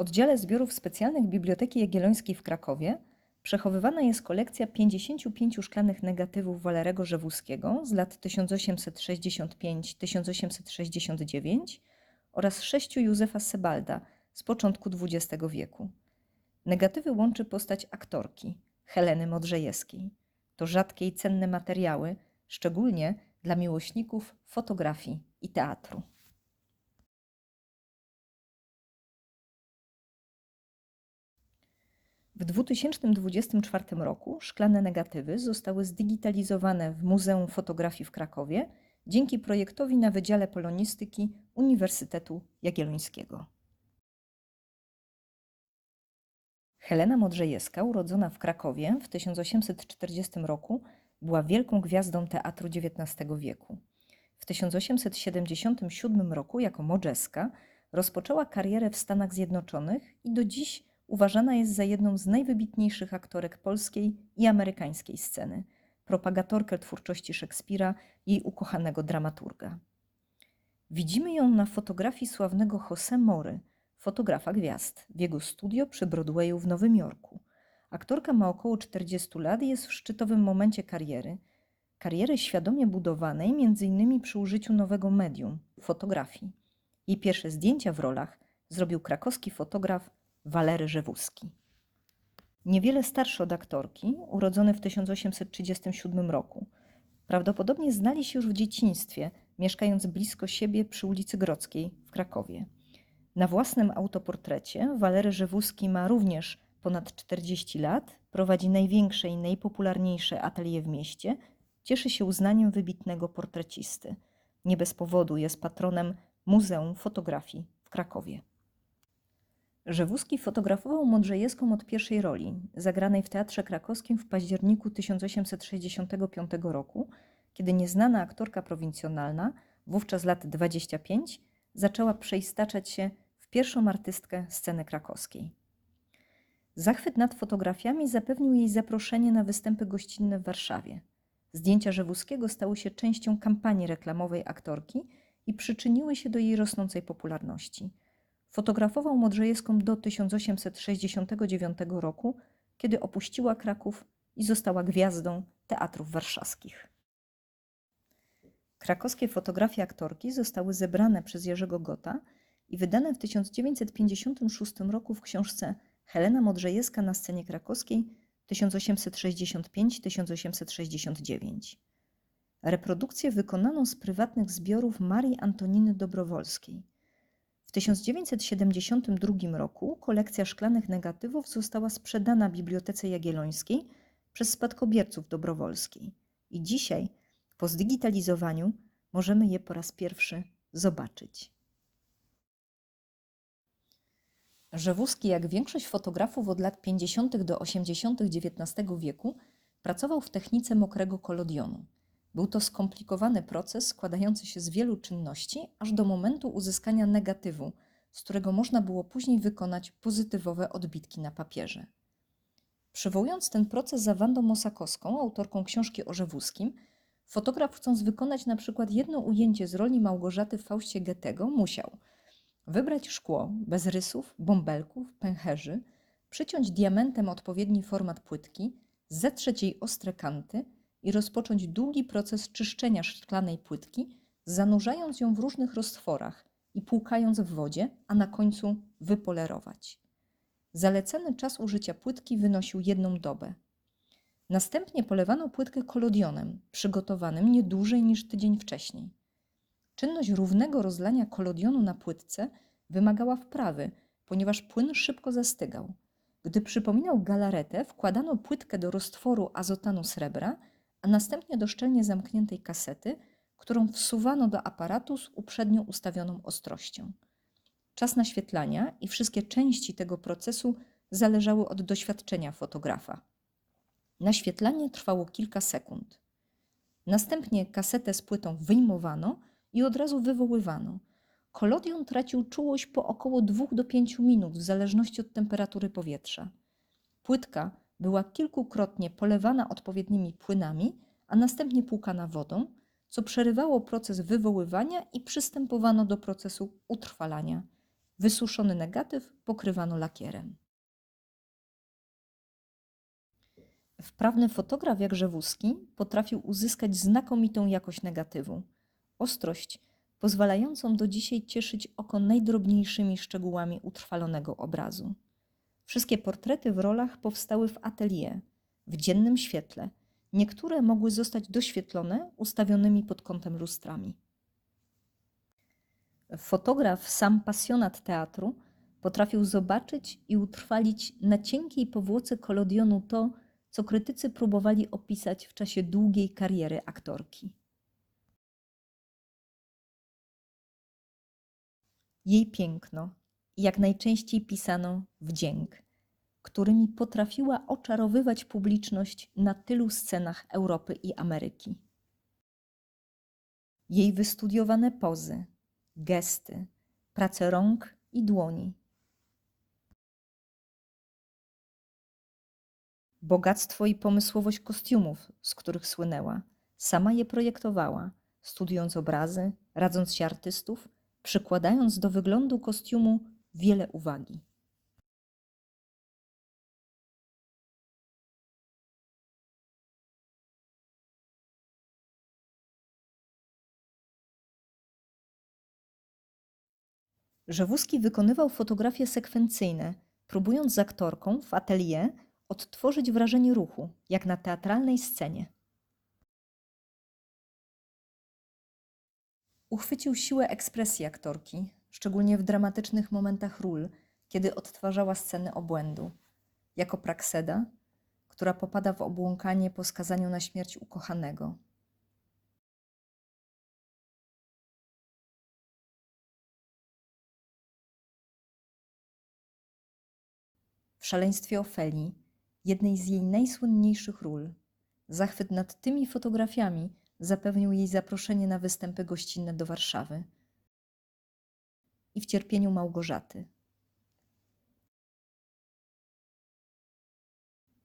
oddziale zbiorów specjalnych Biblioteki Jagiellońskiej w Krakowie przechowywana jest kolekcja 55 szklanych negatywów Walerego Rzewuskiego z lat 1865-1869 oraz sześciu Józefa Sebalda z początku XX wieku. Negatywy łączy postać aktorki Heleny Modrzejewskiej. To rzadkie i cenne materiały, szczególnie dla miłośników fotografii i teatru. W 2024 roku szklane negatywy zostały zdigitalizowane w Muzeum Fotografii w Krakowie dzięki projektowi na Wydziale Polonistyki Uniwersytetu Jagiellońskiego. Helena Modrzejewska, urodzona w Krakowie w 1840 roku, była wielką gwiazdą teatru XIX wieku. W 1877 roku jako modżeska rozpoczęła karierę w Stanach Zjednoczonych i do dziś uważana jest za jedną z najwybitniejszych aktorek polskiej i amerykańskiej sceny, propagatorkę twórczości Szekspira i ukochanego dramaturga. Widzimy ją na fotografii sławnego José Mory, fotografa gwiazd, w jego studio przy Broadwayu w Nowym Jorku. Aktorka ma około 40 lat i jest w szczytowym momencie kariery. Kariery świadomie budowanej m.in. przy użyciu nowego medium fotografii. Jej pierwsze zdjęcia w rolach zrobił krakowski fotograf Walery Rzewuski. Niewiele starszy od aktorki, urodzony w 1837 roku. Prawdopodobnie znali się już w dzieciństwie, mieszkając blisko siebie przy ulicy Grodzkiej w Krakowie. Na własnym autoportrecie Walery Rzewuski ma również ponad 40 lat, prowadzi największe i najpopularniejsze atelier w mieście, cieszy się uznaniem wybitnego portrecisty. Nie bez powodu jest patronem Muzeum Fotografii w Krakowie. Rzewuski fotografował Modrzejewską od pierwszej roli, zagranej w Teatrze Krakowskim w październiku 1865 roku, kiedy nieznana aktorka prowincjonalna, wówczas lat 25, zaczęła przeistaczać się w pierwszą artystkę sceny krakowskiej. Zachwyt nad fotografiami zapewnił jej zaproszenie na występy gościnne w Warszawie. Zdjęcia Rzewuskiego stały się częścią kampanii reklamowej aktorki i przyczyniły się do jej rosnącej popularności. Fotografował Modrzejewską do 1869 roku, kiedy opuściła Kraków i została gwiazdą teatrów warszawskich. Krakowskie fotografie aktorki zostały zebrane przez Jerzego Gota i wydane w 1956 roku w książce Helena Modrzejewska na scenie krakowskiej 1865-1869. Reprodukcję wykonano z prywatnych zbiorów Marii Antoniny Dobrowolskiej. W 1972 roku kolekcja szklanych negatywów została sprzedana Bibliotece Jagiellońskiej przez spadkobierców Dobrowolskiej i dzisiaj, po zdigitalizowaniu, możemy je po raz pierwszy zobaczyć. Rzewuski, jak większość fotografów od lat 50. do 80. XIX wieku, pracował w technice mokrego kolodionu. Był to skomplikowany proces składający się z wielu czynności, aż do momentu uzyskania negatywu, z którego można było później wykonać pozytywowe odbitki na papierze. Przywołując ten proces za Wandą Mosakowską, autorką książki o Rzewuskim, fotograf chcąc wykonać na przykład jedno ujęcie z roli Małgorzaty w Faustie Goethego musiał wybrać szkło bez rysów, bąbelków, pęcherzy, przyciąć diamentem odpowiedni format płytki, zetrzeć jej ostre kanty – i rozpocząć długi proces czyszczenia szklanej płytki, zanurzając ją w różnych roztworach i płukając w wodzie, a na końcu wypolerować. Zalecany czas użycia płytki wynosił jedną dobę. Następnie polewano płytkę kolodionem, przygotowanym nie dłużej niż tydzień wcześniej. Czynność równego rozlania kolodionu na płytce wymagała wprawy, ponieważ płyn szybko zastygał. Gdy przypominał galaretę, wkładano płytkę do roztworu azotanu srebra a następnie do szczelnie zamkniętej kasety, którą wsuwano do aparatu z uprzednio ustawioną ostrością. Czas naświetlania i wszystkie części tego procesu zależały od doświadczenia fotografa. Naświetlanie trwało kilka sekund. Następnie kasetę z płytą wyjmowano i od razu wywoływano. Kolodion tracił czułość po około 2 do 5 minut w zależności od temperatury powietrza. Płytka była kilkukrotnie polewana odpowiednimi płynami, a następnie płukana wodą, co przerywało proces wywoływania i przystępowano do procesu utrwalania. Wysuszony negatyw pokrywano lakierem. Wprawny fotograf jak Rzewuski potrafił uzyskać znakomitą jakość negatywu, ostrość pozwalającą do dzisiaj cieszyć oko najdrobniejszymi szczegółami utrwalonego obrazu. Wszystkie portrety w rolach powstały w atelier, w dziennym świetle. Niektóre mogły zostać doświetlone ustawionymi pod kątem lustrami. Fotograf, sam pasjonat teatru, potrafił zobaczyć i utrwalić na cienkiej powłoce kolodionu to, co krytycy próbowali opisać w czasie długiej kariery aktorki. Jej piękno, jak najczęściej pisano wdzięk, którymi potrafiła oczarowywać publiczność na tylu scenach Europy i Ameryki. Jej wystudiowane pozy, gesty, prace rąk i dłoni. Bogactwo i pomysłowość kostiumów, z których słynęła. Sama je projektowała, studiując obrazy, radząc się artystów, przykładając do wyglądu kostiumu wiele uwagi. Rzewuski wykonywał fotografie sekwencyjne, próbując z aktorką w atelier odtworzyć wrażenie ruchu, jak na teatralnej scenie. Uchwycił siłę ekspresji aktorki, szczególnie w dramatycznych momentach ról, kiedy odtwarzała sceny obłędu, jako Prakseda, która popada w obłąkanie po skazaniu na śmierć ukochanego. W szaleństwie Ofelii, jednej z jej najsłynniejszych ról, zachwyt nad tymi fotografiami zapewnił jej zaproszenie na występy gościnne do Warszawy i w cierpieniu Małgorzaty.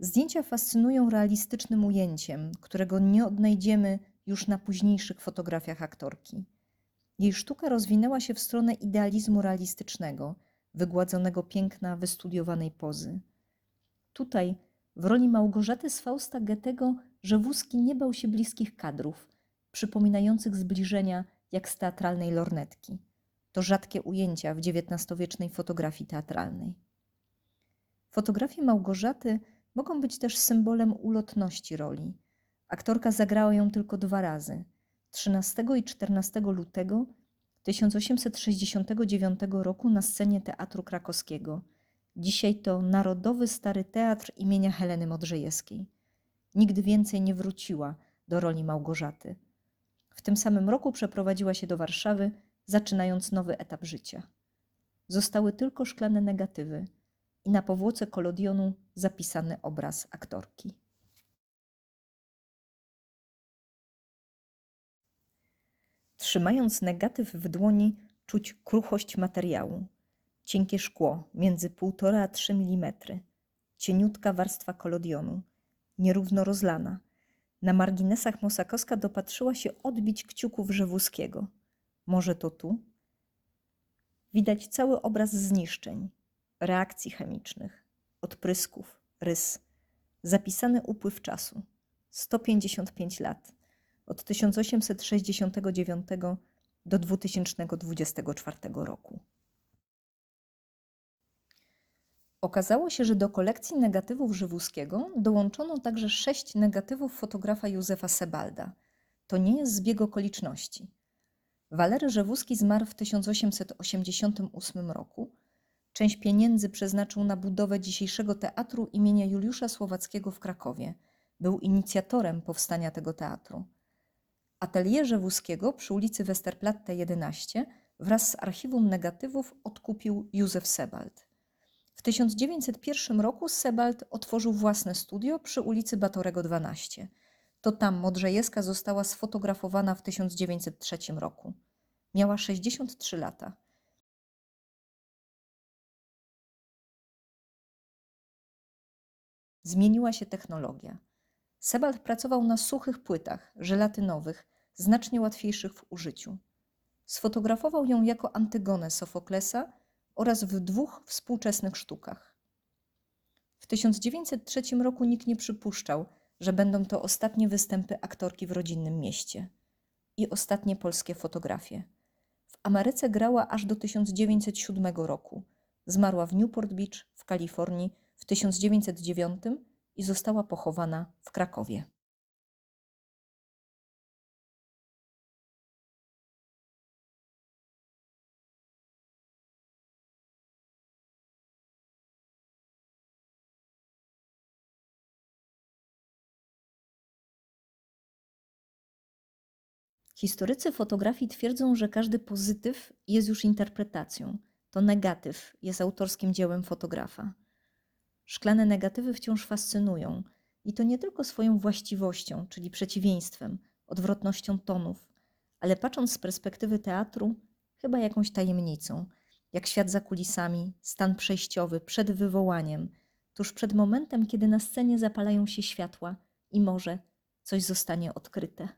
Zdjęcia fascynują realistycznym ujęciem, którego nie odnajdziemy już na późniejszych fotografiach aktorki. Jej sztuka rozwinęła się w stronę idealizmu realistycznego, wygładzonego piękna wystudiowanej pozy. Tutaj, w roli Małgorzaty z Fausta Goethego, Rzewuski nie bał się bliskich kadrów, przypominających zbliżenia jak z teatralnej lornetki. To rzadkie ujęcia w XIX-wiecznej fotografii teatralnej. Fotografie Małgorzaty mogą być też symbolem ulotności roli. Aktorka zagrała ją tylko dwa razy 13 i 14 lutego 1869 roku na scenie Teatru Krakowskiego. Dzisiaj to Narodowy Stary Teatr imienia Heleny Modrzejewskiej. Nigdy więcej nie wróciła do roli Małgorzaty. W tym samym roku przeprowadziła się do Warszawy, zaczynając nowy etap życia. Zostały tylko szklane negatywy i na powłoce kolodionu zapisany obraz aktorki. Trzymając negatyw w dłoni, czuć kruchość materiału. Cienkie szkło między 1,5 a 3 mm. Cieniutka warstwa kolodionu, nierówno rozlana. Na marginesach Mosakowska dopatrzyła się odbić kciuków Rzewuskiego. Może to tu? Widać cały obraz zniszczeń, reakcji chemicznych, odprysków, rys. Zapisany upływ czasu. 155 lat od 1869 do 2024 roku. Okazało się, że do kolekcji negatywów Żywuskiego dołączono także sześć negatywów fotografa Józefa Sebalda. To nie jest zbieg okoliczności. Walery Rzewuski zmarł w 1888 roku. Część pieniędzy przeznaczył na budowę dzisiejszego teatru imienia Juliusza Słowackiego w Krakowie. Był inicjatorem powstania tego teatru. Atelier Rzewuskiego przy ulicy Westerplatte 11 wraz z archiwum negatywów odkupił Józef Sebald. W 1901 roku Sebald otworzył własne studio przy ulicy Batorego 12. To tam Modrzejewska została sfotografowana w 1903 roku. Miała 63 lata. Zmieniła się technologia. Sebald pracował na suchych płytach, żelatynowych, znacznie łatwiejszych w użyciu. Sfotografował ją jako Antygonę Sofoklesa oraz w dwóch współczesnych sztukach. W 1903 roku nikt nie przypuszczał, że będą to ostatnie występy aktorki w rodzinnym mieście i ostatnie polskie fotografie. W Ameryce grała aż do 1907 roku. Zmarła w Newport Beach w Kalifornii w 1909 i została pochowana w Krakowie. Historycy fotografii twierdzą, że każdy pozytyw jest już interpretacją. To negatyw jest autorskim dziełem fotografa. Szklane negatywy wciąż fascynują i to nie tylko swoją właściwością, czyli przeciwieństwem, odwrotnością tonów, ale patrząc z perspektywy teatru, chyba jakąś tajemnicą, jak świat za kulisami, stan przejściowy przed wywołaniem, tuż przed momentem, kiedy na scenie zapalają się światła i może coś zostanie odkryte.